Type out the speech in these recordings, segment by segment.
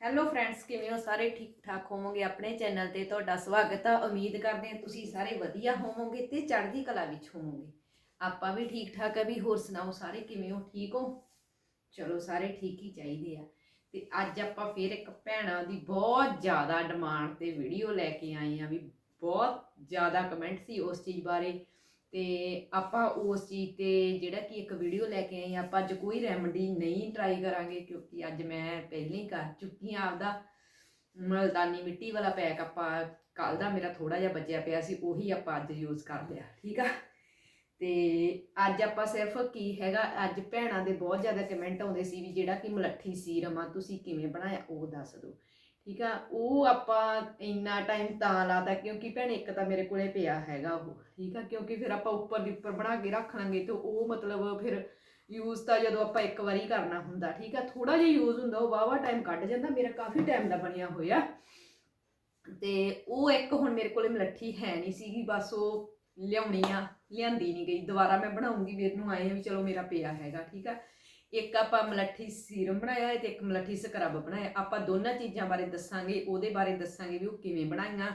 Hello friends ਕਿਵੇਂ ਹੋ? ਸਾਰੇ ਠੀਕ ਠਾਕ ਹੋਵੋਗੇ? ਆਪਣੇ ਚੈਨਲ ਤੇ ਤੁਹਾਡਾ ਸਵਾਗਤ ਆ। ਉਮੀਦ ਕਰਦੇ ਹਾਂ ਤੁਸੀਂ ਸਾਰੇ ਵਧੀਆ ਹੋਵੋਗੇ ਤੇ ਚੜ੍ਹਦੀ ਕਲਾ ਵਿੱਚ ਹੋਵੋਗੇ। ਆਪਾਂ ਵੀ ਠੀਕ ਠਾਕ ਆ ਵੀ, ਹੋਰ ਸੁਣਾਓ ਸਾਰੇ? ਕਿਵੇਂ ਹੋ? ਠੀਕ ਹੋ? ਚਲੋ ਸਾਰੇ ਠੀਕ ਹੀ ਚਾਹੀਦੇ ਆ। ਤੇ ਅੱਜ ਆਪਾਂ ਫੇਰ ਇੱਕ ਭੈਣਾਂ ਦੀ ਬਹੁਤ ਜ਼ਿਆਦਾ ਡਿਮਾਂਡ ਤੇ ਵੀਡੀਓ ਲੈ ਕੇ ਆਏ ਆ ਵੀ ਬਹੁਤ ਜ਼ਿਆਦਾ ਕਮੈਂਟ ਸੀ ਉਸ ਚੀਜ਼ ਬਾਰੇ। ਤੇ ਆਪਾਂ ਉਸ ਚੀਜ਼ ਤੇ ਜਿਹੜਾ ਕਿ ਇੱਕ ਵੀਡੀਓ ਲੈ ਕੇ ਆਏ ਹਾਂ, ਆਪਾਂ ਅੱਜ ਕੋਈ ਰੈਮਡੀ ਨਹੀਂ ਟਰਾਈ ਕਰਾਂਗੇ ਕਿਉਂਕਿ ਅੱਜ ਮੈਂ ਪਹਿਲਾਂ ਹੀ ਕਰ ਚੁੱਕੀ ਹਾਂ ਆਪਦਾ। ਮਲਦਾਨੀ ਮਿੱਟੀ ਵਾਲਾ ਪੈਕ ਆਪਾਂ ਕੱਲ ਦਾ ਮੇਰਾ ਥੋੜਾ ਜਿਹਾ ਬਚਿਆ ਪਿਆ ਸੀ ਉਹੀ ਆਪਾਂ ਅੱਜ ਯੂਜ਼ ਕਰ ਲਿਆ ਠੀਕ ਆ? ਤੇ ਅੱਜ ਆਪਾਂ ਸਿਰਫ ਕੀ ਹੈਗਾ ਅੱਜ ਭੈਣਾਂ ਦੇ ਬਹੁਤ ਜ਼ਿਆਦਾ ਕਮੈਂਟ ਆਉਂਦੇ ਸੀ ਵੀ ਜਿਹੜਾ ਕਿ ਮਲੱਠੀ ਸੀਰਮ ਆ ਤੁਸੀਂ ਕਿਵੇਂ ਬਣਾਇਆ ਉਹ ਦੱਸ ਦਿਓ। ਠੀਕ ਆ? ਉਹ ਆਪਾਂ ਇੰਨਾ ਟਾਈਮ ਤਾਂ ਲਾਤਾ ਕਿਉਂਕਿ ਭੈਣ ਇੱਕ ਤਾਂ ਮੇਰੇ ਕੋਲੇ ਪਿਆ ਹੈਗਾ ਉਹ, ਠੀਕ ਆ? ਕਿਉਂਕਿ ਫਿਰ ਆਪਾਂ ਉੱਪਰ ਦੀ ਉੱਪਰ ਬਣਾ ਕੇ ਰੱਖ ਲਾਂਗੇ ਤੇ ਉਹ ਮਤਲਬ ਫਿਰ ਯੂਜ਼ ਤਾਂ ਜਦੋਂ ਆਪਾਂ ਇੱਕ ਵਾਰੀ ਕਰਨਾ ਹੁੰਦਾ, ਠੀਕ ਆ? ਥੋੜਾ ਜਿਹਾ ਯੂਜ਼ ਹੁੰਦਾ, ਉਹ ਵਾਵਾ ਟਾਈਮ ਕੱਢ ਜਾਂਦਾ, ਮੇਰਾ ਕਾਫੀ ਟਾਈਮ ਦਾ ਬਣਿਆ ਹੋਇਆ। ਤੇ ਉਹ ਇੱਕ ਹੁਣ ਮੇਰੇ ਕੋਲੇ ਮਲੱਠੀ ਹੈ ਨਹੀਂ ਸੀਗੀ, ਬਸ ਉਹ ਲਿਆਉਣੀ ਆ, ਲਿਆਂਦੀ ਨਹੀਂ ਗਈ। ਦੁਬਾਰਾ ਮੈਂ ਬਣਾਉਂਗੀ ਵੀਰ ਨੂੰ ਆਏ ਆ ਵੀ ਚਲੋ ਮੇਰਾ ਪਿਆ ਹੈਗਾ, ਠੀਕ ਆ? ਇੱਕ ਆਪਾਂ ਮਲੱਠੀ ਸੀਰਮ ਬਣਾਇਆ ਹੈ ਤੇ ਇੱਕ ਮਲੱਠੀ ਸਕਰਬ ਬਣਾਇਆ। ਆਪਾਂ ਦੋਨਾਂ ਚੀਜ਼ਾਂ ਬਾਰੇ ਦੱਸਾਂਗੇ, ਉਹਦੇ ਬਾਰੇ ਦੱਸਾਂਗੇ ਵੀ ਉਹ ਕਿਵੇਂ ਬਣਾਈਆਂ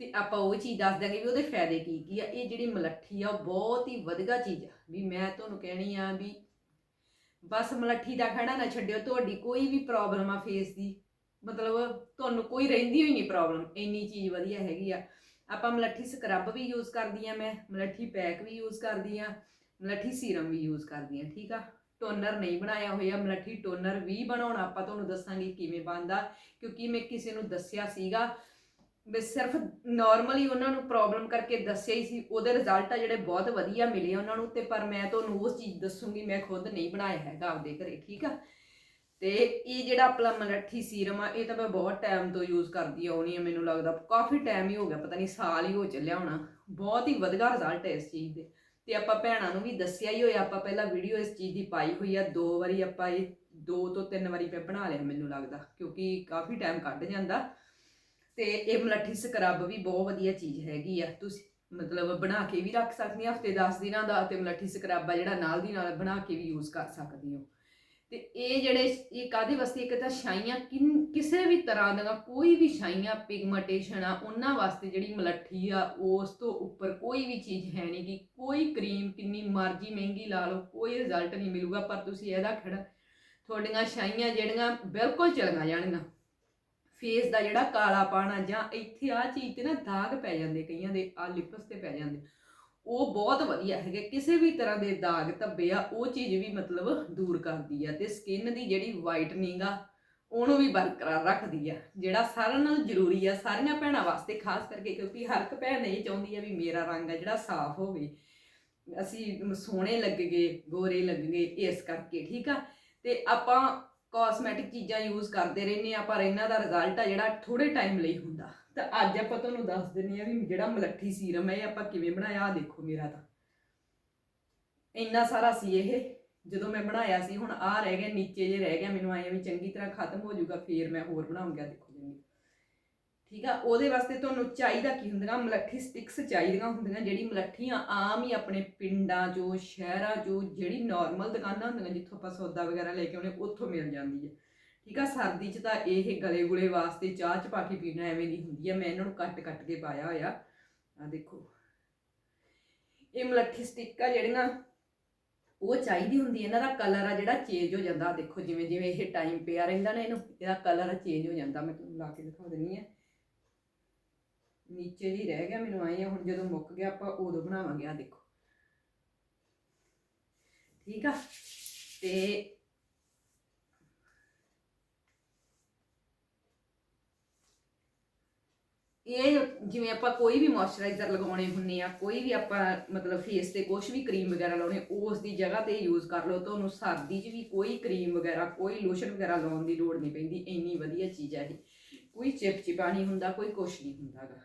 ਤੇ ਆਪਾਂ ਉਹ ਚੀਜ਼ ਦੱਸ ਦਾਂਗੇ ਵੀ ਉਹਦੇ ਫਾਇਦੇ ਕੀ ਕੀ ਆ। ਇਹ ਜਿਹੜੀ ਮਲੱਠੀ ਆ, ਉਹ ਬਹੁਤ ਹੀ ਵਧੀਆ ਚੀਜ਼ ਆ। ਵੀ ਮੈਂ ਤੁਹਾਨੂੰ ਕਹਿਣੀ ਆ ਵੀ ਬਸ ਮਲੱਠੀ ਦਾ ਖੜਾ ਨਾ ਛੱਡਿਓ, ਤੁਹਾਡੀ ਕੋਈ ਵੀ ਪ੍ਰੋਬਲਮ ਆ ਫੇਸ ਦੀ, ਮਤਲਬ ਤੁਹਾਨੂੰ ਕੋਈ ਰਹਿੰਦੀ ਹੋਈ ਨਹੀਂ ਪ੍ਰੋਬਲਮ ਇੰਨੀ ਚੀਜ਼ ਵਧੀਆ ਹੈਗੀ ਆ। ਆਪਾਂ ਮਲੱਠੀ ਸਕਰਬ ਵੀ ਯੂਜ਼ ਕਰਦੀ ਆ ਮੈਂ, ਮਲੱਠੀ ਪੈਕ ਵੀ ਯੂਜ਼ ਕਰਦੀ ਆ, ਮਲੱਠੀ ਸੀਰਮ ਵੀ ਯੂਜ਼ ਕਰਦੀ ਆ, ਠੀਕ ਆ? ਟੋਨਰ ਨਹੀਂ ਬਣਾਇਆ ਹੋਇਆ ਮਲੱਠੀ ਟੋਨਰ ਵੀ ਬਣਾਉਣਾ ਆਪਾਂ ਤੁਹਾਨੂੰ ਦੱਸਾਂਗੇ ਕਿਵੇਂ ਬਣਦਾ, ਕਿਉਂਕਿ ਮੈਂ ਕਿਸੇ ਨੂੰ ਦੱਸਿਆ ਸੀਗਾ ਵੀ ਸਿਰਫ ਨਾਰਮਲੀ ਉਹਨਾਂ ਨੂੰ ਪ੍ਰੋਬਲਮ ਕਰਕੇ ਦੱਸਿਆ ਹੀ ਸੀ, ਉਹਦੇ ਰਿਜ਼ਲਟ ਆ ਜਿਹੜੇ ਬਹੁਤ ਵਧੀਆ ਮਿਲੇ ਉਹਨਾਂ ਨੂੰ, ਤੇ ਪਰ ਮੈਂ ਤੁਹਾਨੂੰ ਉਹ ਚੀਜ਼ ਦੱਸੂਗੀ, ਮੈਂ ਖੁਦ ਨਹੀਂ ਬਣਾਇਆ ਹੈਗਾ ਆਪਦੇ ਘਰੇ, ਠੀਕ ਆ? ਤੇ ਇਹ ਜਿਹੜਾ ਆਪਣਾ ਮਲੱਠੀ ਸੀਰਮ ਆ, ਇਹ ਤਾਂ ਮੈਂ ਬਹੁਤ ਟਾਈਮ ਤੋਂ ਯੂਜ਼ ਕਰਦੀ ਆਉਣੀ ਆ, ਮੈਨੂੰ ਲੱਗਦਾ ਕਾਫੀ ਟਾਈਮ ਹੀ ਹੋ ਗਿਆ, ਪਤਾ ਨਹੀਂ ਸਾਲ ਹੀ ਹੋ ਚੱਲਿਆ ਹੋਣਾ, ਬਹੁਤ ਹੀ ਵਧੀਆ ਰਿਜ਼ਲਟ ਹੈ ਇਸ ਚੀਜ਼ ਦੇ। ਤੇ ਆਪਾਂ ਭੈਣਾਂ ਨੂੰ ਵੀ ਦੱਸਿਆ ਹੀ ਹੋਇਆ, ਆਪਾਂ ਪਹਿਲਾਂ ਵੀਡੀਓ ਇਸ ਚੀਜ਼ ਦੀ ਪਾਈ ਹੋਈ ਆ, ਦੋ ਵਾਰੀ ਆਪਾਂ ਇਹ ਦੋ ਤੋਂ ਤਿੰਨ ਵਾਰੀ ਮੈਂ ਬਣਾ ਲਿਆ ਮੈਨੂੰ ਲੱਗਦਾ, ਕਿਉਂਕਿ ਕਾਫੀ ਟਾਈਮ ਕੱਢ ਜਾਂਦਾ। ਤੇ ਇਹ ਮਲੱਠੀ ਸਕਰਬ ਵੀ ਬਹੁਤ ਵਧੀਆ ਚੀਜ਼ ਹੈਗੀ ਆ, ਤੁਸੀਂ ਮਤਲਬ ਬਣਾ ਕੇ ਵੀ ਰੱਖ ਸਕਦੇ ਆ, ਹਫ਼ਤੇ 10 ਦਿਨਾਂ ਦਾ ਤੇ ਮਲੱਠੀ ਸਕਰਬ ਆ ਜਿਹੜਾ ਨਾਲ ਦੀ ਨਾਲ ਬਣਾ ਕੇ ਵੀ ਯੂਜ਼ ਕਰ ਸਕਦੇ ਹੋ। ਤੇ ਇਹ ਜਿਹੜੇ ਇਹ ਕਾਦੇ ਵਾਸਤੇ? ਇੱਕ ਤਾਂ ਛਾਈਆਂ ਕਿਨ- ਕਿਸੇ ਵੀ ਤਰ੍ਹਾਂ ਦੀਆਂ, ਕੋਈ ਵੀ ਛਾਈਆਂ ਪਿਗਮੈਂਟੇਸ਼ਨ ਆ, ਉਹਨਾਂ ਵਾਸਤੇ ਜਿਹੜੀ ਮਲੱਠੀ ਆ, ਉਸ ਤੋਂ ਉੱਪਰ ਕੋਈ ਵੀ ਚੀਜ਼ ਹੈ ਨਹੀਂ ਕਿ ਕੋਈ ਕਰੀਮ ਕਿੰਨੀ ਮਰਜ਼ੀ ਮਹਿੰਗੀ ਲਾ ਲਓ, ਕੋਈ ਰਿਜ਼ਲਟ ਨਹੀਂ ਮਿਲੂਗਾ, ਪਰ ਤੁਸੀਂ ਇਹਦਾ ਖੜਾ, ਤੁਹਾਡੀਆਂ ਛਾਈਆਂ ਜਿਹੜੀਆਂ ਬਿਲਕੁਲ ਚਲੀਆਂ ਜਾਣਗੀਆਂ। ਫੇਸ ਦਾ ਜਿਹੜਾ ਕਾਲਾ ਪਾਣਾ ਜਾਂ ਇੱਥੇ ਆ ਚੀਜ਼ ਤੇ ਨਾ ਦਾਗ ਪੈ ਜਾਂਦੇ ਕਈਆਂ ਦੇ ਆ ਲਿਪਸ ਤੇ ਪੈ ਜਾਂਦੇ। ਉਹ ਬਹੁਤ ਵਧੀਆ ਹੈਗੇ। ਕਿਸੇ ਵੀ ਤਰ੍ਹਾਂ ਦੇ ਦਾਗ ਧੱਬੇ ਆ, ਉਹ ਚੀਜ਼ ਵੀ ਮਤਲਬ ਦੂਰ ਕਰਦੀ ਆ ਤੇ ਸਕਿਨ ਦੀ ਜਿਹੜੀ ਵਾਈਟਨਿੰਗ ਆ, ਉਹਨੂੰ ਵੀ ਬਰਕਰਾਰ ਰੱਖਦੀ ਆ, ਜਿਹੜਾ ਸਾਰਿਆਂ ਨਾਲ ਜ਼ਰੂਰੀ ਆ, ਸਾਰੀਆਂ ਭੈਣਾਂ ਵਾਸਤੇ, ਖਾਸ ਕਰਕੇ ਕਿਉਂਕਿ ਹਰ ਇੱਕ ਭੈਣ ਇਹ ਚਾਹੁੰਦੀ ਆ ਵੀ ਮੇਰਾ ਰੰਗ ਆ ਜਿਹੜਾ ਸਾਫ਼ ਹੋਵੇ। ਅਸੀਂ ਸੋਹਣੇ ਲੱਗਗੇ ਗੋਰੇ ਲੱਗਗੇ ਇਸ ਕਰਕੇ, ਠੀਕ ਆ? ਤੇ ਆਪਾਂ ਕਾਸਮੈਟਿਕ ਚੀਜ਼ਾਂ ਯੂਜ਼ ਕਰਦੇ ਰਹਿੰਦੇ ਆ, ਪਰ ਇਹਨਾਂ ਦਾ ਰਿਜ਼ਲਟ ਆ ਜਿਹੜਾ ਥੋੜੇ ਟਾਈਮ ਲਈ ਹੁੰਦਾ। ਤਾਂ ਅੱਜ ਆਪਾਂ ਤੁਹਾਨੂੰ ਦੱਸ ਦਿੰਨੇ ਆ ਵੀ ਜਿਹੜਾ ਮਲੱਠੀ ਸੀਰਮ ਹੈ, ਇਹ ਆਪਾਂ ਕਿਵੇਂ ਬਣਾਇਆ? ਆ ਦੇਖੋ ਮੇਰਾ ਤਾਂ। ਇੰਨਾ ਸਾਰਾ ਸੀ ਇਹ। ਜਦੋਂ ਮੈਂ ਬਣਾਇਆ ਸੀ, ਹੁਣ ਆ ਰਹਿ ਗਿਆ, ਨੀਚੇ ਜੇ ਰਹਿ ਗਿਆ, ਮੈਨੂੰ ਆਏ ਵੀ ਚੰਗੀ ਤਰ੍ਹਾਂ ਖਤਮ ਹੋ ਜਾਊਗਾ, ਫੇਰ ਮੈਂ ਹੋਰ ਬਣਾਉਂਗਾ ਦੇਖੋ ਜੀ ਠੀਕ ਆ? ਉਹਦੇ ਵਾਸਤੇ ਤੁਹਾਨੂੰ ਚਾਹੀਦਾ ਕੀ ਹੁੰਦੀਆਂ? ਮਲੱਠੀ ਸਟਿਕਸ ਚਾਹੀਦੀਆਂ ਹੁੰਦੀਆਂ, ਜਿਹੜੀ ਮਲੱਠੀਆਂ ਆਮ ਹੀ ਆਪਣੇ ਪਿੰਡਾਂ 'ਚੋਂ, ਸ਼ਹਿਰਾਂ 'ਚੋਂ, ਜਿਹੜੀ ਨਾਰਮਲ ਦੁਕਾਨਾਂ ਹੁੰਦੀਆਂ, ਜਿੱਥੋਂ ਆਪਾਂ ਸੌਦਾ ਵਗੈਰਾ ਲੈ ਕੇ ਆਉਨੇ ਉੱਥੋਂ ਮਿਲ ਜਾਂਦੀ ਹੈ। ਠੀਕ ਆ, ਸਰਦੀ 'ਚ ਤਾਂ ਇਹ ਗਲੇ ਗੁਲੇ ਵਾਸਤੇ ਚਾਹ ਚ ਪਾ ਕੇ ਪੀਣਾ ਐਵੇਂ ਦੀ ਹੁੰਦੀ ਹੈ ਮੈਂ ਇਹਨਾਂ ਨੂੰ ਕੱਟ ਕੱਟ ਕੇ ਪਾਇਆ ਹੋਇਆ। ਆ ਦੇਖੋ, ਇਹ ਮਲੱਠੀ ਸਟਿੱਕ ਆ ਜਿਹੜੀਆਂ ਉਹ ਚਾਹੀਦੀ ਹੁੰਦੀ ਇਹਨਾਂ ਦਾ ਕਲਰ ਆ ਜਿਹੜਾ ਚੇਂਜ ਹੋ ਜਾਂਦਾ, ਦੇਖੋ ਜਿਵੇਂ ਜਿਵੇਂ ਇਹ ਟਾਈਮ ਪਿਆ ਰਹਿੰਦਾ ਨਾ ਇਹਨੂੰ, ਇਹਦਾ ਕਲਰ ਚੇਂਜ ਹੋ ਜਾਂਦਾ, ਮੈਂ ਤੁਹਾਨੂੰ ਲਾ ਕੇ ਦਿਖਾ ਦਿੰਨੀ ਆ। ਨੀਚੇ ਜੀ ਰਹਿ ਗਿਆ ਮੈਨੂੰ ਆਏ ਆ, ਹੁਣ ਜਦੋਂ ਮੁੱਕ ਗਿਆ ਆਪਾਂ ਉਦੋਂ ਬਣਾਵਾਂਗੇ, ਆ ਦੇਖੋ। ਠੀਕ ਆ, ਤੇ ਇਹ ਜਿਵੇਂ ਆਪਾਂ ਕੋਈ ਵੀ ਮੋਇਸਚਰਾਈਜ਼ਰ ਲਗਾਉਣੇ ਹੁੰਨੇ ਆ, ਕੋਈ ਵੀ ਆਪਾਂ ਮਤਲਬ ਫੇਸ ਤੇ ਕੁਝ ਵੀ ਕਰੀਮ ਵਗੈਰਾ ਲਾਉਣੇ, ਉਸ ਦੀ ਜਗ੍ਹਾ ਤੇ ਯੂਜ਼ ਕਰ ਲਓ, ਤੁਹਾਨੂੰ ਸਰਦੀ 'ਚ ਵੀ ਕੋਈ ਕਰੀਮ ਵਗੈਰਾ, ਕੋਈ ਲੋਸ਼ਨ ਵਗੈਰਾ ਲਾਉਣ ਦੀ ਲੋੜ ਨਹੀਂ ਪੈਂਦੀ, ਇੰਨੀ ਵਧੀਆ ਚੀਜ਼ ਹੈ ਇਹ। ਕੋਈ ਚਿਪਚਿਪਾ ਨਹੀਂ ਹੁੰਦਾ, ਕੋਈ ਕੁਛ ਨਹੀਂ ਹੁੰਦਾਗਾ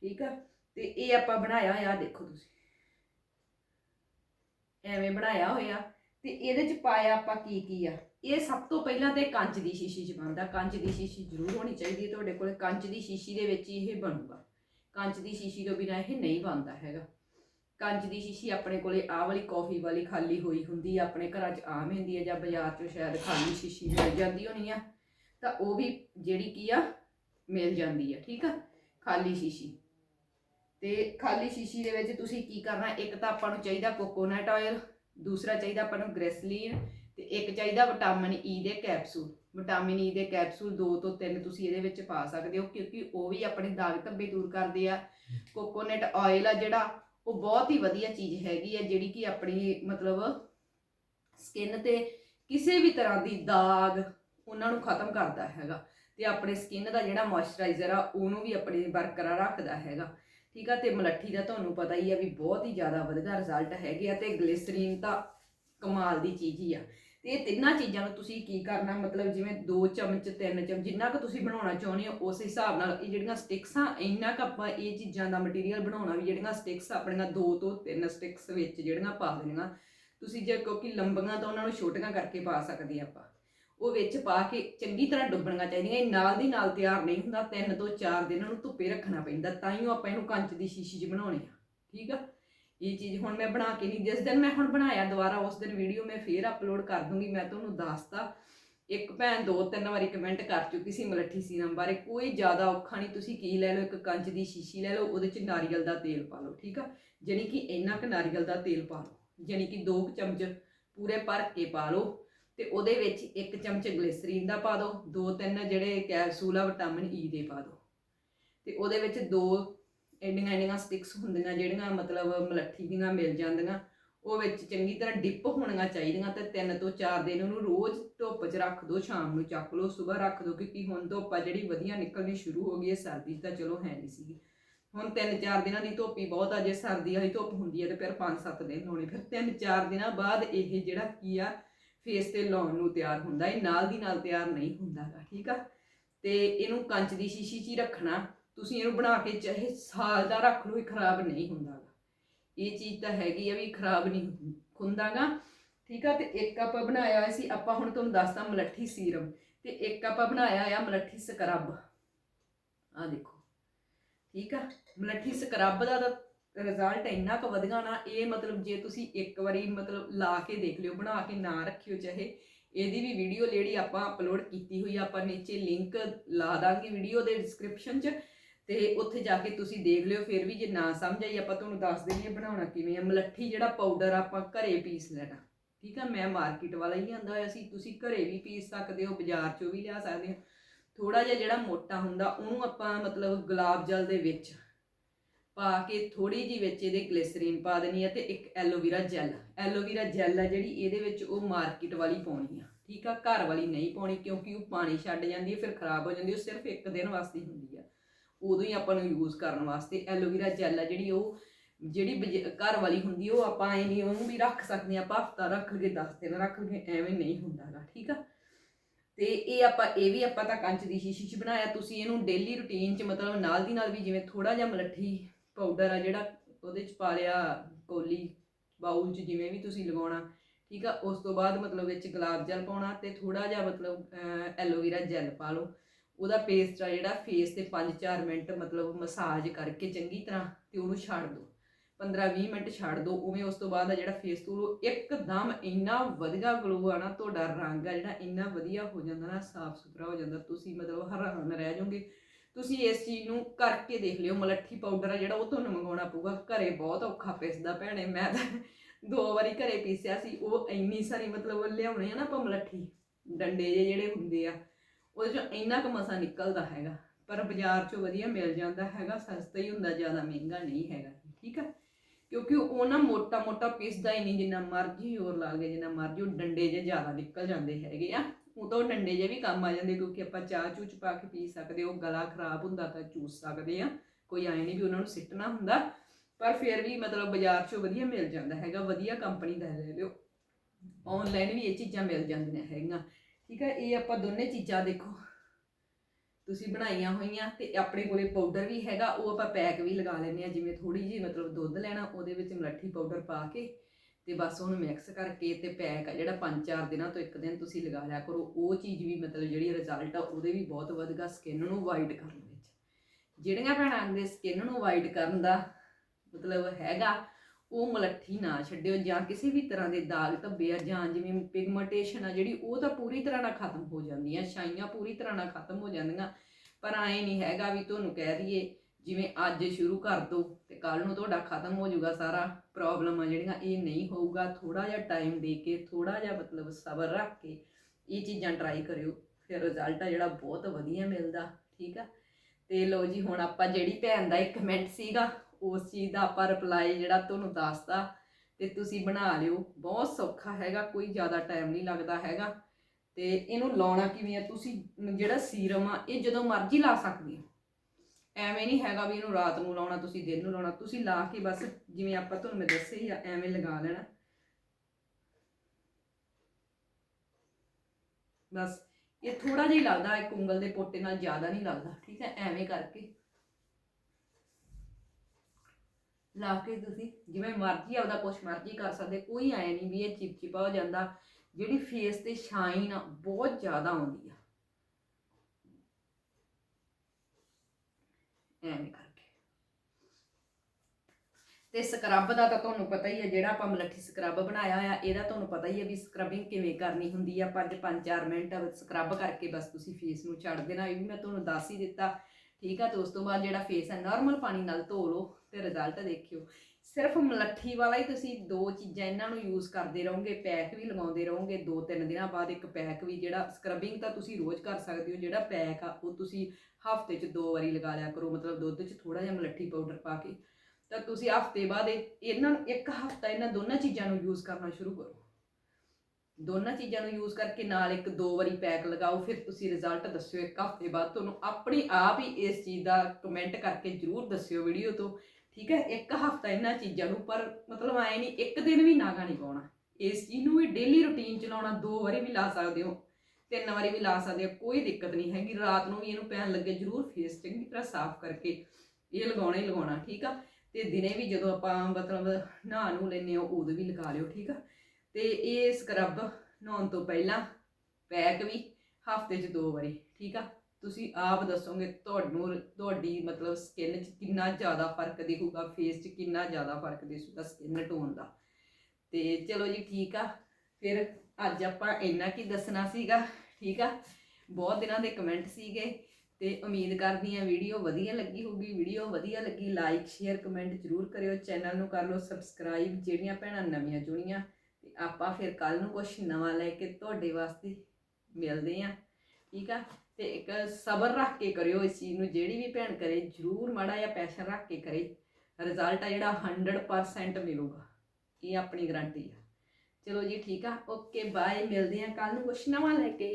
ਠੀਕ ਆ? ਤੇ ਇਹ ਆਪਾਂ ਬਣਾਇਆ ਹੋਇਆ, ਦੇਖੋ ਤੁਸੀਂ। ਐਵੇਂ ਬਣਾਇਆ ਹੋਇਆ, ਤੇ ਇਹਦੇ ਚ ਪਾਇਆ ਆਪਾਂ ਕੀ ਕੀ ਆ? ਇਹ ਸਭ ਤੋਂ ਪਹਿਲਾਂ ਤੇ ਕੰਚ ਦੀ ਸ਼ੀਸ਼ੀ ਚ ਬਣਦਾ। ਕੰਚ ਦੀ ਸ਼ੀਸ਼ੀ ਜ਼ਰੂਰ ਹੋਣੀ ਚਾਹੀਦੀ ਹੈ ਤੁਹਾਡੇ ਕੋਲ। ਕੰਚ ਦੀ ਸ਼ੀਸ਼ੀ ਦੇ ਵਿੱਚ ਹੀ ਇਹ ਬਣੂਗਾ। ਕੰਚ ਦੀ ਸ਼ੀਸ਼ੀ ਤੋਂ ਬਿਨਾਂ ਇਹ ਨਹੀਂ ਬਣਦਾ ਹੈਗਾ। ਕੰਚ ਦੀ ਸ਼ੀਸ਼ੀ ਆਪਣੇ ਕੋਲੇ ਆਹ ਵਾਲੀ ਕਾਫੀ ਵਾਲੀ ਖਾਲੀ ਹੋਈ ਹੁੰਦੀ ਆ, ਆਪਣੇ ਘਰਾਂ 'ਚ ਆਮ ਹੁੰਦੀ ਹੈ ਜਾਂ ਬਾਜ਼ਾਰ 'ਚੋਂ ਸ਼ਾਇਦ ਖਾਲੀ ਸ਼ੀਸ਼ੀ ਮਿਲ ਜਾਂਦੀ ਹੋਣੀ ਆ, ਤਾਂ ਉਹ ਵੀ ਜਿਹੜੀ ਕੀ ਆ, ਮਿਲ ਜਾਂਦੀ ਆ, ਠੀਕ ਆ? ਖਾਲੀ ਸ਼ੀਸ਼ੀ। ਤੇ ਖਾਲੀ ਸ਼ੀਸ਼ੀ ਦੇ ਵਿੱਚ ਤੁਸੀਂ ਕੀ ਕਰਨਾ? ਇੱਕ ਤਾਂ ਆਪਾਂ ਨੂੰ ਚਾਹੀਦਾ ਕੋਕੋਨਟ ਆਇਲ ਦੂਸਰਾ ਚਾਹੀਦਾ ਆਪਾਂ ਨੂੰ ਗ੍ਰੈਸਲੀਨ ਤੇ ਇੱਕ ਚਾਹੀਦਾ ਵਿਟਾਮਿਨ ਈ ਦੇ ਕੈਪਸੂਲ। ਵਿਟਾਮਿਨ ਈ ਦੇ ਕੈਪਸੂਲ 2 ਤੋਂ 3 ਤੁਸੀਂ ਇਹਦੇ ਵਿੱਚ ਪਾ ਸਕਦੇ ਹੋ, ਕਿਉਂਕਿ ਉਹ ਵੀ ਆਪਣੇ ਦਾਗ ਧੱਬੇ ਦੂਰ ਕਰਦੇ ਆ। ਕੋਕੋਨਟ ਆਇਲ ਆ ਜਿਹੜਾ, ਉਹ ਬਹੁਤ ਹੀ ਵਧੀਆ ਚੀਜ਼ ਹੈਗੀ ਆ, ਜਿਹੜੀ ਕਿ ਆਪਣੀ ਮਤਲਬ ਸਕਿਨ ਤੇ ਕਿਸੇ ਵੀ ਤਰ੍ਹਾਂ ਦੀ ਦਾਗ ਉਹਨਾਂ ਨੂੰ ਖਤਮ ਕਰਦਾ ਹੈਗਾ। ਤੇ ਆਪਣੇ ਸਕਿਨ ਦਾ ਜਿਹੜਾ ਮੋਇਸਚਰਾਈਜ਼ਰ ਆ, ਉਹਨੂੰ ਵੀ ਆਪਣੇ ਬਰਕਰਾਰ ਰੱਖਦਾ ਹੈਗਾ। ਠੀਕ ਆ, ਤੇ ਮਲੱਠੀ ਦਾ ਤੁਹਾਨੂੰ ਪਤਾ ਹੀ ਆ ਵੀ ਬਹੁਤ ਹੀ ਜ਼ਿਆਦਾ ਵਧੀਆ ਰਿਜ਼ਲਟ ਹੈਗੇ ਆ, ਤੇ ਗਲਿਸਰੀਨ ਤਾਂ ਕਮਾਲ ਦੀ ਚੀਜ਼ ਹੀ ਆ। ਤੇ ਇਹ ਤਿੰਨਾਂ ਚੀਜ਼ਾਂ ਨੂੰ ਤੁਸੀਂ ਕੀ ਕਰਨਾ? ਮਤਲਬ ਜਿਵੇਂ 2 ਚਮਚ 3 ਚਮਚ, ਜਿੰਨਾ ਕੁ ਤੁਸੀਂ ਬਣਾਉਣਾ ਚਾਹੁੰਦੇ ਹੋ, ਉਸ ਹਿਸਾਬ ਨਾਲ ਇਹ ਜਿਹੜੀਆਂ ਸਟਿਕਸ ਆ, ਇੰਨਾ ਕੁ ਆਪਾਂ ਇਹ ਚੀਜ਼ਾਂ ਦਾ ਮਟੀਰੀਅਲ ਬਣਾਉਣਾ ਵੀ ਜਿਹੜੀਆਂ ਸਟਿਕਸ ਆਪਣੀਆਂ 2 ਤੋਂ 3 ਸਟਿਕਸ ਵਿੱਚ ਜਿਹੜੀਆਂ ਪਾ ਦੇਣੀਆਂ, ਤੁਸੀਂ ਜੇ ਕਿਉਂਕਿ ਲੰਬੀਆਂ ਤਾਂ ਉਹਨਾਂ ਨੂੰ ਛੋਟੀਆਂ ਕਰਕੇ ਪਾ ਸਕਦੇ ਆਪਾਂ। ਉਹ ਵਿੱਚ ਪਾ ਕੇ ਚੰਗੀ ਤਰ੍ਹਾਂ ਡੁੱਬਣੀਆਂ ਚਾਹੀਦੀਆਂ, ਇਹ ਨਾਲ ਦੀ ਨਾਲ ਤਿਆਰ ਨਹੀਂ ਹੁੰਦਾ, ਤਿੰਨ ਤੋਂ ਚਾਰ ਦਿਨ ਇਹਨੂੰ ਧੁੱਪੇ ਰੱਖਣਾ ਪੈਂਦਾ, ਤਾਂ ਹੀ ਉਹ ਆਪਾਂ ਇਹਨੂੰ ਕੰਚ ਦੀ ਸ਼ੀਸ਼ੀ 'ਚ ਬਣਾਉਣੇ ਆ। ਠੀਕ ਆ? ਇਹ ਚੀਜ਼ ਹੁਣ ਮੈਂ ਬਣਾ ਕੇ ਨਹੀਂ, ਜਿਸ ਦਿਨ ਮੈਂ ਹੁਣ ਬਣਾਇਆ ਦੁਬਾਰਾ, ਉਸ ਦਿਨ ਵੀਡੀਓ ਮੈਂ ਫੇਰ ਅਪਲੋਡ ਕਰ ਦੂੰਗੀ, ਮੈਂ ਤੁਹਾਨੂੰ ਦੱਸਤਾ। ਇੱਕ ਭੈਣ ਦੋ ਤਿੰਨ ਵਾਰੀ ਕਮੈਂਟ ਕਰ ਚੁੱਕੀ ਸੀ ਮਲੱਠੀ ਸੀਨਮ ਬਾਰੇ, ਕੋਈ ਜ਼ਿਆਦਾ ਔਖਾ ਨਹੀਂ, ਤੁਸੀਂ ਕੀ ਲੈ ਲਓ, ਇੱਕ ਕੰਚ ਦੀ ਸ਼ੀਸ਼ੀ ਲੈ ਲਓ, ਉਹਦੇ 'ਚ ਨਾਰੀਅਲ ਦਾ ਤੇਲ ਪਾ ਲਓ, ਠੀਕ ਆ? ਜਾਣੀ ਕਿ ਇੰਨਾ ਕੁ ਨਾਰੀਅਲ ਦਾ ਤੇਲ ਪਾ ਲਓ, ਜਾਣੀ ਕਿ 2 ਚਮਚ ਪੂਰੇ ਭਰ ਕੇ ਪਾ ਲਓ, ਤੇ ਉਹਦੇ ਵਿੱਚ ਇੱਕ ਚਮਚ ਗਲਿਸਰੀਨ ਦਾ ਪਾ ਦਿਓ ਦੋ ਤਿੰਨ ਜਿਹੜੇ ਕੈਪਸੂਲ ਆ ਵਿਟਾਮਿਨ ਈ e ਦੇ ਪਾ ਦਿਓ ਤੇ ਉਹਦੇ ਵਿੱਚ ਦੋ ਐਡੀਆਂ ਐਡੀਆਂ ਸਟਿਕਸ ਹੁੰਦੀਆਂ ਜਿਹੜੀਆਂ ਮਤਲਬ ਮਲੱਠੀ ਦੀਆਂ ਮਿਲ ਜਾਂਦੀਆਂ, ਉਹ ਵਿੱਚ ਚੰਗੀ ਤਰ੍ਹਾਂ ਡਿਪ ਹੋਣੀਆਂ ਚਾਹੀਦੀਆਂ ਤੇ ਤਿੰਨ ਤੋਂ ਚਾਰ ਦਿਨ ਉਹਨੂੰ ਰੋਜ਼ ਧੁੱਪ 'ਚ ਰੱਖ ਦਿਓ ਸ਼ਾਮ ਨੂੰ ਚੱਕ ਲਓ ਸਵੇਰ ਰੱਖ ਦਿਓ ਕਿਉਂਕਿ ਹੁਣ ਧੁੱਪ ਆ ਜਿਹੜੀ ਵਧੀਆ ਨਿਕਲਣੀ ਸ਼ੁਰੂ ਹੋ ਗਈ ਹੈ, ਸਰਦੀ 'ਚ ਤਾਂ ਚਲੋ ਹੈ ਨਹੀਂ ਸੀਗੀ। ਹੁਣ ਤਿੰਨ ਚਾਰ ਦਿਨਾਂ ਦੀ ਧੁੱਪ ਹੀ ਬਹੁਤ ਆ, ਜੇ ਸਰਦੀ ਵਾਲੀ ਧੁੱਪ ਹੁੰਦੀ ਹੈ ਤੇ ਫਿਰ 5-7 ਦਿਨ ਹੋਣੇ ਫਿਰ ਤਿੰਨ ਚਾਰ ਦਿਨਾਂ ਬਾਅਦ ਇਹ ਜਿਹੜਾ ਕੀ ਆ ਫੇਸ ਤੇ ਲਾਉਣ ਨੂੰ ਤਿਆਰ ਹੁੰਦਾ, ਇਹ ਨਾਲ ਦੀ ਨਾਲ ਤਿਆਰ ਨਹੀਂ ਹੁੰਦਾਗਾ, ਠੀਕ ਆ? ਤੇ ਇਹਨੂੰ ਕੰਚ ਦੀ ਸ਼ੀਸ਼ੀ 'ਚ ਹੀ ਰੱਖਣਾ ਤੁਸੀਂ ਇਹਨੂੰ ਬਣਾ ਕੇ ਚਾਹੇ ਸਾਲ ਦਾ ਰੱਖ ਲਓ, ਇਹ ਖਰਾਬ ਨਹੀਂ ਹੁੰਦਾਗਾ। ਇਹ ਚੀਜ਼ ਤਾਂ ਹੈਗੀ ਆ ਵੀ ਖਰਾਬ ਨਹੀਂ ਹੁੰਦਾਗਾ। ਠੀਕ ਆ, ਤੇ ਇੱਕ ਆਪਾਂ ਬਣਾਇਆ ਹੋਇਆ ਸੀ, ਆਪਾਂ ਹੁਣ ਤੁਹਾਨੂੰ ਦੱਸਦਾ ਮਲੱਠੀ ਸੀਰਮ। ਤੇ ਇੱਕ ਆਪਾਂ ਬਣਾਇਆ ਆ ਮਲੱਠੀ ਸਕਰਬ। ਆ ਦੇਖੋ। ਠੀਕ ਆ, ਮਲੱਠੀ ਸਕਰਬ ਦਾ ਤਾਂ ਰਿਜ਼ਲਟ ਇੰਨਾ ਕੁ ਵਧੀਆ ਨਾ, ਇਹ ਮਤਲਬ ਜੇ ਤੁਸੀਂ ਇੱਕ ਵਾਰੀ ਮਤਲਬ ਲਾ ਕੇ ਦੇਖ ਲਿਓ, ਬਣਾ ਕੇ ਨਾ ਰੱਖਿਓ ਚਾਹੇ, ਇਹਦੀ ਵੀ ਵੀਡੀਓ ਜਿਹੜੀ ਆਪਾਂ ਅਪਲੋਡ ਕੀਤੀ ਹੋਈ ਆਪਾਂ ਨੀਚੇ ਲਿੰਕ ਲਾ ਦਾਂਗੇ ਵੀਡੀਓ ਦੇ ਡਿਸਕ੍ਰਿਪਸ਼ਨ 'ਚ। ਤੇ ਉੱਥੇ ਜਾ ਕੇ ਤੁਸੀਂ ਦੇਖ ਲਿਓ, ਫਿਰ ਵੀ ਜੇ ਨਾ ਸਮਝ ਆਈ, ਆਪਾਂ ਤੁਹਾਨੂੰ ਦੱਸ ਦੇਈਏ ਬਣਾਉਣਾ ਕਿਵੇਂ ਆ। ਮਲੱਠੀ ਜਿਹੜਾ ਪਾਊਡਰ ਆਪਾਂ ਘਰੇ ਪੀਸ ਲੈਣਾ। ਠੀਕ ਆ, ਮੈਂ ਮਾਰਕੀਟ ਵਾਲਾ ਹੀ ਲਿਆਂਦਾ ਹੋਇਆ ਸੀ। ਤੁਸੀਂ ਘਰੇ ਵੀ ਪੀਸ ਸਕਦੇ ਹੋ, ਬਾਜ਼ਾਰ 'ਚੋਂ ਵੀ ਲਿਆ ਸਕਦੇ ਹੋ। ਥੋੜਾ ਜਿਹਾ ਜਿਹੜਾ ਮੋਟਾ ਹੁੰਦਾ, ਉਹਨੂੰ ਆਪਾਂ ਮਤਲਬ ਗੁਲਾਬ ਜਲ ਦੇ ਵਿੱਚ ਪਾ ਕੇ ਥੋੜੀ ਜੀ ਵਿੱਚ ਇਹਦੇ ਗਲਿਸਰੀਨ ਪਾ ਦੇਣੀ ਹੈ ਤੇ ਇੱਕ ਐਲੋਵੀਰਾ ਜੈਲ ਐਲੋਵੀਰਾ ਜੈਲ ਆ ਜਿਹੜੀ, ਇਹਦੇ ਵਿੱਚ ਉਹ ਮਾਰਕੀਟ ਵਾਲੀ ਪਾਉਣੀ ਆ। ਠੀਕ ਆ, ਘਰ ਵਾਲੀ ਨਹੀਂ ਪਾਉਣੀ ਕਿਉਂਕਿ ਉਹ ਪਾਣੀ ਛੱਡ ਜਾਂਦੀ ਹੈ ਫਿਰ ਖਰਾਬ ਹੋ ਜਾਂਦੀ ਉਹ ਸਿਰਫ ਇੱਕ ਦਿਨ ਵਾਸਤੇ ਹੁੰਦੀ ਆ। ਉਦੋਂ ਹੀ ਆਪਾਂ ਨੂੰ ਯੂਜ਼ ਕਰਨ ਵਾਸਤੇ ਐਲੋਵੀਰਾ ਜੈਲ ਆ ਜਿਹੜੀ ਉਹ, ਜਿਹੜੀ ਬਜ- ਘਰ ਵਾਲੀ ਹੁੰਦੀ ਉਹ ਆਪਾਂ ਐ ਨਹੀਂ, ਉਹਨੂੰ ਵੀ ਰੱਖ ਸਕਦੇ ਹਾਂ, ਆਪਾਂ ਹਫਤਾ ਰੱਖ ਲਈਏ 10 ਦਿਨ ਰੱਖ ਲਈਏ, ਐਵੇਂ ਨਹੀਂ ਹੁੰਦਾਗਾ ਠੀਕ ਆ? ਤੇ ਇਹ ਆਪਾਂ, ਇਹ ਵੀ ਆਪਾਂ ਤਾਂ ਕੰਚ ਦੀ ਸ਼ੀਸ਼ੀ 'ਚ ਬਣਾਇਆ, ਤੁਸੀਂ ਇਹਨੂੰ ਡੇਲੀ ਰੁਟੀਨ 'ਚ ਮਤਲਬ ਨਾਲ ਦੀ ਨਾਲ ਵੀ ਜਿਵੇਂ ਥੋੜਾ ਜਿਹਾ ਮਲੱਠੀ ਪਾਊਡਰ ਆ ਜਿਹੜਾ ਉਹਦੇ 'ਚ ਪਾ ਲਿਆ, ਕੋਲੀ ਬਾਉਲ 'ਚ ਜਿਵੇਂ ਵੀ ਤੁਸੀਂ ਲਗਾਉਣਾ, ਠੀਕ ਆ? ਉਸ ਤੋਂ ਬਾਅਦ ਮਤਲਬ ਵਿੱਚ ਗੁਲਾਬ ਜਲ ਪਾਉਣਾ ਤੇ ਥੋੜਾ ਜਿਹਾ ਮਤਲਬ ਐਲੋਵੇਰਾ ਜੈਲ ਪਾ ਲਓ। ਉਹਦਾ ਪੇਸਟ ਆ ਜਿਹੜਾ ਫੇਸ ਤੇ 5-4 ਮਿੰਟ ਮਤਲਬ ਮਸਾਜ ਕਰਕੇ ਚੰਗੀ ਤਰ੍ਹਾਂ ਤੇ ਉਹਨੂੰ ਛੱਡ ਦਿਓ। 15-20 ਮਿੰਟ ਛੱਡ ਦਿਓ, ਉਵੇਂ ਉਸ ਤੋਂ ਬਾਅਦ ਆ ਜਿਹੜਾ ਫੇਸ ਤੋਂ ਇੱਕਦਮ ਇੰਨਾ ਵਧੀਆ ਗਲੋ ਆ ਨਾ, ਤੁਹਾਡਾ ਰੰਗ ਆ ਜਿਹੜਾ ਇੰਨਾ ਵਧੀਆ ਹੋ ਜਾਂਦਾ ਨਾ, ਸਾਫ਼ ਸੁਥਰਾ ਹੋ ਜਾਂਦਾ, ਤੁਸੀਂ ਮਤਲਬ ਹੈਰਾਨ ਰਹਿ ਜਾਓਗੇ। ਤੁਸੀਂ ਇਸ ਚੀਜ਼ ਨੂੰ ਕਰਕੇ ਦੇਖ ਲਿਓ, ਮਲੱਠੀ ਪਾਊਡਰ ਆ ਜਿਹੜਾ ਉਹ ਤੁਹਾਨੂੰ ਮੰਗਾਉਣਾ ਪਊਗਾ। ਘਰੇ ਬਹੁਤ ਔਖਾ ਪਿਸਦਾ ਭੈਣੇ, ਮੈਂ ਤਾਂ ਦੋ ਵਾਰੀ ਘਰੇ ਪੀਸਿਆ ਸੀ, ਉਹ ਇੰਨੀ ਸਾਰੀ ਮਤਲਬ ਲਿਆਉਣੇ ਆ ਨਾ ਆਪਾਂ ਮਲੱਠੀ, ਡੰਡੇ ਜਿਹੇ ਜਿਹੜੇ ਹੁੰਦੇ ਆ। ਉਹਦੇ ਚੋਂ ਇੰਨਾ ਕੁ ਮਸਾ ਨਿਕਲਦਾ ਹੈਗਾ, ਪਰ ਬਾਜ਼ਾਰ 'ਚੋਂ ਵਧੀਆ ਮਿਲ ਜਾਂਦਾ ਹੈਗਾ, ਸਸਤਾ ਹੀ ਹੁੰਦਾ, ਜ਼ਿਆਦਾ ਮਹਿੰਗਾ ਨਹੀਂ ਹੈਗਾ, ਠੀਕ ਹੈ ਕਿਉਂਕਿ ਉਹ ਨਾ ਮੋਟਾ ਮੋਟਾ ਪੀਸਦਾ ਹੀ ਨਹੀਂ, ਜਿੰਨਾ ਮਰਜ਼ੀ ਹੋਰ ਲਾ ਕੇ, ਜਿੰਨਾ ਮਰਜ਼ੀ ਉਹ ਡੰਡੇ ਜੇ ਜ਼ਿਆਦਾ ਨਿਕਲ ਜਾਂਦੇ ਹੈਗੇ ਆ। ਉਹ ਤਾਂ ਉਹ ਡੰਡੇ ਜੇ ਵੀ ਕੰਮ ਆ ਜਾਂਦੇ, ਕਿਉਂਕਿ ਆਪਾਂ ਚਾਹ ਚੂਚ ਪਾ ਕੇ ਪੀ ਸਕਦੇ ਉਹ ਗਲਾ ਖਰਾਬ ਹੁੰਦਾ ਤਾਂ ਚੂਸ ਸਕਦੇ ਆ ਕੋਈ ਆਏ ਨਹੀਂ ਵੀ ਉਹਨਾਂ ਨੂੰ ਸਿੱਟਣਾ ਹੁੰਦਾ, ਪਰ ਫਿਰ ਵੀ ਮਤਲਬ ਬਾਜ਼ਾਰ 'ਚੋਂ ਵਧੀਆ ਮਿਲ ਜਾਂਦਾ ਹੈਗਾ, ਵਧੀਆ ਕੰਪਨੀ ਦਾ ਲੈ ਲਿਓ। ਆਨਲਾਈਨ ਵੀ ਇਹ ਚੀਜ਼ਾਂ ਮਿਲ ਜਾਂਦੀਆਂ ਹੈਗੀਆਂ। ਠੀਕ ਹੈ, ਇਹ ਆਪਾਂ ਦੋਨੇ ਚੀਜ਼ਾਂ ਦੇਖੋ। ਤੁਸੀਂ ਬਣਾਈਆਂ ਹੋਈਆਂ ਤੇ ਆਪਣੇ ਕੋਲੇ ਪਾਊਡਰ ਵੀ ਹੈਗਾ, ਉਹ ਆਪਾਂ ਪੈਕ ਵੀ ਲਗਾ ਲੈਂਦੇ ਆ ਜਿਵੇਂ ਥੋੜੀ ਜਿਹੀ ਮਤਲਬ ਦੁੱਧ ਲੈਣਾ, ਉਹਦੇ ਵਿੱਚ ਮਲੱਠੀ ਪਾਊਡਰ ਪਾ ਕੇ ਤੇ ਬਸ ਉਹਨੂੰ ਮਿਕਸ ਕਰਕੇ ਤੇ ਪੈਕ ਆ, ਜਿਹੜਾ 5-4 ਦਿਨਾਂ ਤੋਂ ਇੱਕ ਦਿਨ ਤੁਸੀਂ ਲਗਾ ਲਿਆ ਕਰੋ, ਉਹ ਚੀਜ਼ ਵੀ ਮਤਲਬ ਜਿਹੜੀ ਰਿਜ਼ਲਟ ਆ, ਉਹਦੇ ਵੀ ਬਹੁਤ ਵਧੀਆ ਸਕਿਨ ਨੂੰ ਵਾਈਟ ਕਰਨ ਵਿੱਚ। ਜਿਹੜੀਆਂ ਭੈਣਾਂ ਦੇ ਸਕਿਨ ਨੂੰ ਵਾਈਟ ਕਰਨ ਦਾ ਮਤਲਬ ਹੈਗਾ ਉਹ ਮਲੱਠੀ ਨਾ ਛੱਡਿਓ ਜਾਂ ਕਿਸੇ ਵੀ ਤਰ੍ਹਾਂ ਦੇ ਦਾਗ ਧੱਬੇ ਆ ਜਾਂ ਜਿਵੇਂ ਪਿਗਮੈਂਟੇਸ਼ਨ ਆ ਜਿਹੜੀ, ਉਹ ਤਾਂ ਪੂਰੀ ਤਰ੍ਹਾਂ ਨਾਲ ਖਤਮ ਹੋ ਜਾਂਦੀਆਂ, ਛਾਈਆਂ ਪੂਰੀ ਤਰ੍ਹਾਂ ਨਾਲ ਖਤਮ ਹੋ ਜਾਂਦੀਆਂ। ਪਰ ਐ ਨਹੀਂ ਹੈਗਾ ਵੀ ਤੁਹਾਨੂੰ ਕਹਿ ਦਈਏ, ਜਿਵੇਂ ਅੱਜ ਸ਼ੁਰੂ ਕਰ ਦੋ ਤੇ ਕੱਲ ਨੂੰ ਤੁਹਾਡਾ ਖਤਮ ਹੋ ਜਾਊਗਾ ਸਾਰਾ ਪ੍ਰੋਬਲਮ ਆ ਜਿਹੜੀਆਂ, ਇਹ ਨਹੀਂ ਹੋਊਗਾ। ਥੋੜਾ ਜਿਹਾ ਟਾਈਮ ਦੇ ਕੇ ਥੋੜਾ ਜਿਹਾ ਮਤਲਬ ਸਬਰ ਰੱਖ ਕੇ ਇਹ ਚੀਜ਼ਾਂ ਟਰਾਈ ਕਰਿਓ। ਫਿਰ ਰਿਜ਼ਲਟ ਆ ਜਿਹੜਾ ਬਹੁਤ ਵਧੀਆ ਮਿਲਦਾ, ਠੀਕ ਆ? ਤੇ ਲੋ ਜੀ, ਹੁਣ ਆਪਾਂ ਜਿਹੜੀ ਭੈਣ ਦਾ ਇੱਕ ਕਮੈਂਟ ਸੀਗਾ ਉਸ ਚੀਜ਼ ਦਾ ਆਪਾਂ ਰਿਪਲਾਈ ਜਿਹੜਾ ਤੁਹਾਨੂੰ ਦੱਸਦਾ ਤੇ ਤੁਸੀਂ ਬਣਾ ਲਿਓ। ਬਹੁਤ ਸੌਖਾ ਹੈਗਾ, ਕੋਈ ਜ਼ਿਆਦਾ ਟਾਈਮ ਨਹੀਂ ਲੱਗਦਾ ਹੈਗਾ। ਤੇ ਇਹਨੂੰ ਲਾਉਣਾ ਕਿਵੇਂ ਆ? ਤੁਸੀਂ ਜਿਹੜਾ ਸੀਰਮ ਆ, ਇਹ ਜਦੋਂ ਮਰਜ਼ੀ ਲਾ ਸਕਦੇ ਹੋ। ਐਵੇਂ ਨਹੀਂ ਹੈਗਾ ਵੀ ਇਹਨੂੰ ਰਾਤ ਨੂੰ ਲਾਉਣਾ, ਤੁਸੀਂ ਦਿਨ ਨੂੰ ਲਾਉਣਾ। ਤੁਸੀਂ ਲਾ ਕੇ ਬਸ ਜਿਵੇਂ ਆਪਾਂ ਤੁਹਾਨੂੰ ਮੈਂ ਦੱਸਿਆ ਹੀ ਆ, ਐਵੇਂ ਲਗਾ ਲੈਣਾ। ਬਸ, ਇਹ ਥੋੜਾ ਜਿਹਾ ਹੀ ਲੱਗਦਾ, ਇੱਕ ਉਂਗਲ ਦੇ ਪੋਟੇ ਨਾਲ ਜ਼ਿਆਦਾ ਨਹੀਂ ਲੱਗਦਾ, ਠੀਕ ਹੈ? ਐਵੇਂ ਕਰਕੇ। ਲਾ ਕੇ ਤੁਸੀਂ ਜਿਵੇਂ ਮਰਜ਼ੀ ਆਪਦਾ ਕੁਛ ਮਰਜ਼ੀ ਕਰ ਸਕਦੇ, ਕੋਈ ਐ ਨਹੀਂ ਵੀ ਇਹ ਚਿਪਚਿਪਾ ਹੋ ਜਾਂਦਾ, ਜਿਹੜੀ ਫੇਸ ਤੇ ਸ਼ਾਈਨ ਆ, ਬਹੁਤ ਜ਼ਿਆਦਾ ਆਉਂਦੀ ਆ। ਐਵੇਂ ਕਰਕੇ। ਤੇ ਸਕਰਬ ਦਾ ਤਾਂ ਤੁਹਾਨੂੰ ਪਤਾ ਹੀ ਹੈ ਜਿਹੜਾ ਆਪਾਂ ਮਲੱਠੀ ਸਕਰਬ ਬਣਾਇਆ ਹੋਇਆ, ਇਹਦਾ ਤੁਹਾਨੂੰ ਪਤਾ ਹੀ ਹੈ ਵੀ ਸਕਰਬਿੰਗ ਕਿਵੇਂ ਕਰਨੀ ਹੁੰਦੀ ਆ। 5-5-4 ਮਿੰਟ ਸਕਰਬ ਕਰਕੇ ਬਸ ਤੁਸੀਂ ਫੇਸ ਨੂੰ ਛੱਡ ਦੇਣਾ, ਇਹ ਵੀ ਮੈਂ ਤੁਹਾਨੂੰ ਦੱਸ ਹੀ ਦਿੱਤਾ। ਠੀਕ ਆ, ਤੇ ਉਸ ਤੋਂ ਬਾਅਦ ਜਿਹੜਾ ਫੇਸ ਹੈ ਨਾਰਮਲ ਪਾਣੀ ਨਾਲ ਧੋ ਲਓ। ਤੇ ਰਿਜ਼ਲਟ ਦੇਖਿਓ। ਸਿਰਫ ਮਲੱਠੀ ਵਾਲਾ ਹੀ ਤੁਸੀਂ ਦੋ ਚੀਜ਼ਾਂ ਇਹਨਾਂ ਨੂੰ ਯੂਜ਼ ਕਰਦੇ ਰਹੋਗੇ ਪੈਕ ਵੀ ਲਗਾਉਂਦੇ ਰਹੋਗੇ, ਦੋ ਤਿੰਨ ਦਿਨਾਂ ਬਾਅਦ ਇੱਕ ਪੈਕ ਵੀ ਜਿਹੜਾ ਸਕਰਬਿੰਗ ਤਾਂ ਤੁਸੀਂ ਰੋਜ਼ ਕਰ ਸਕਦੇ ਹੋ, ਜਿਹੜਾ ਪੈਕ ਆ, ਉਹ ਤੁਸੀਂ ਹਫ਼ਤੇ 'ਚ ਦੋ ਵਾਰੀ ਲਗਾ ਲਿਆ ਕਰੋ, ਮਤਲਬ ਦੁੱਧ 'ਚ ਥੋੜਾ ਜਿਹਾ ਮਲੱਠੀ ਪਾਊਡਰ ਪਾ ਕੇ। ਤਾਂ ਤੁਸੀਂ ਹਫ਼ਤੇ ਬਾਅਦ ਇਹ- ਇਹਨਾਂ ਨੂੰ ਇੱਕ ਹਫਤਾ ਇਹਨਾਂ ਦੋਨਾਂ ਚੀਜ਼ਾਂ ਨੂੰ ਯੂਜ਼ ਕਰਨਾ ਸ਼ੁਰੂ ਕਰੋ। ਦੋਨਾਂ ਚੀਜ਼ਾਂ ਨੂੰ ਯੂਜ਼ ਕਰਕੇ ਨਾਲ ਇੱਕ ਦੋ ਵਾਰੀ ਪੈਕ ਲਗਾਓ, ਫਿਰ ਤੁਸੀਂ ਰਿਜ਼ਲਟ ਦੱਸਿਓ ਇੱਕ ਹਫ਼ਤੇ ਬਾਅਦ। ਤੁਹਾਨੂੰ ਆਪਣੀ ਆਪ ਹੀ ਇਸ ਚੀਜ਼ ਦਾ ਕਮੈਂਟ ਕਰਕੇ ਜਰੂਰ ਦੱਸਿਓ ਵੀਡੀਓ ਤੋਂ। ਠੀਕ ਹੈ, ਇੱਕ ਹਫਤਾ ਇਹਨਾਂ ਚੀਜ਼ਾਂ ਨੂੰ, ਪਰ ਮਤਲਬ ਐ ਨਹੀਂ, ਇੱਕ ਦਿਨ ਵੀ ਨਾਗਾ ਨਹੀਂ ਪਾਉਣਾ। ਇਸ ਚੀਜ਼ ਨੂੰ ਵੀ ਡੇਲੀ ਰੁਟੀਨ ਚ ਲਾਉਣਾ ਦੋ ਵਾਰੀ ਵੀ ਲਾ ਸਕਦੇ ਹੋ, ਤਿੰਨ ਵਾਰੀ ਵੀ ਲਾ ਸਕਦੇ ਹੋ, ਕੋਈ ਦਿੱਕਤ ਨਹੀਂ ਹੈਗੀ। ਰਾਤ ਨੂੰ ਵੀ ਇਹਨੂੰ ਪੈਣ ਲੱਗੇ, ਜਰੂਰ ਫੇਸ ਚੰਗੀ ਤਰ੍ਹਾਂ ਸਾਫ਼ ਕਰਕੇ ਇਹ ਲਗਾਉਣਾ ਹੀ ਲਗਾਉਣਾ, ਠੀਕ ਆ? ਤੇ ਦਿਨੇ ਵੀ ਜਦੋਂ ਆਪਾਂ ਮਤਲਬ ਨਹਾ ਨੂੰ ਲੈਨੇ ਹੋ, ਉਦੋਂ ਵੀ ਲਗਾ ਲਿਓ, ਠੀਕ ਆ? ਤੇ ਇਹ ਸਕਰਬ ਨਹਾਉਣ ਤੋਂ ਪਹਿਲਾਂ ਪੈਕ ਵੀ ਹਫ਼ਤੇ 'ਚ ਦੋ ਵਾਰੀ, ਠੀਕ ਆ? ਤੁਸੀਂ ਆਪ ਦੱਸੋਗੇ ਤੁਹਾਨੂੰ ਤੁਹਾਡੀ ਮਤਲਬ ਸਕਿਨ 'ਚ ਕਿੰਨਾ ਜ਼ਿਆਦਾ ਫ਼ਰਕ ਦਿਖੂਗਾ ਫੇਸ 'ਚ ਕਿੰਨਾ ਜ਼ਿਆਦਾ ਫ਼ਰਕ ਦਿਖੂਗਾ ਸਕਿਨ ਟੋਨ ਦਾ। ਤੇ ਚਲੋ ਜੀ ਠੀਕ ਆ, ਫਿਰ ਅੱਜ ਆਪਾਂ ਇੰਨਾ ਕੀ ਦੱਸਣਾ ਸੀਗਾ, ਠੀਕ ਆ? ਬਹੁਤ ਦਿਨਾਂ ਦੇ ਕਮੈਂਟ ਸੀਗੇ ਤੇ ਉਮੀਦ ਕਰਦੀ ਹਾਂ ਵੀਡੀਓ ਵਧੀਆ ਲੱਗੀ ਹੋਊਗੀ। ਵੀਡੀਓ ਵਧੀਆ ਲੱਗੀ ਲਾਈਕ ਸ਼ੇਅਰ ਕਮੈਂਟ ਜ਼ਰੂਰ ਕਰਿਓ। ਚੈਨਲ ਨੂੰ ਕਰ ਲਓ ਸਬਸਕ੍ਰਾਈਬ ਜਿਹੜੀਆਂ ਭੈਣਾਂ ਨਵੀਆਂ ਜੁੜੀਆਂ। ਤੇ ਆਪਾਂ ਫਿਰ ਕੱਲ ਨੂੰ ਕੁਝ ਨਵਾਂ ਲੈ ਕੇ ਤੁਹਾਡੇ ਵਾਸਤੇ ਮਿਲਦੇ ਆਂ ਠੀਕ ਆ? ਤੇ ਇੱਕ ਸਬਰ ਰੱਖ ਕੇ ਕਰਿਓ ਇਸ ਚੀਜ਼ ਨੂੰ, ਜਿਹੜੀ ਵੀ ਭੈਣ ਕਰੇ, ਜ਼ਰੂਰ ਮਾੜਾ ਜਿਹਾ ਪੈਸ਼ਨ ਰੱਖ ਕੇ ਕਰੇ ਰਿਜ਼ਲਟ ਆ ਜਿਹੜਾ 100% ਮਿਲੂਗਾ, ਇਹ ਆਪਣੀ ਗਾਰੰਟੀ ਆ। ਚਲੋ ਜੀ ਠੀਕ ਆ ਓਕੇ ਬਾਏ ਮਿਲਦੇ ਆਂ ਕੱਲ ਨੂੰ ਕੁਛ ਨਵਾਂ ਲੈ ਕੇ।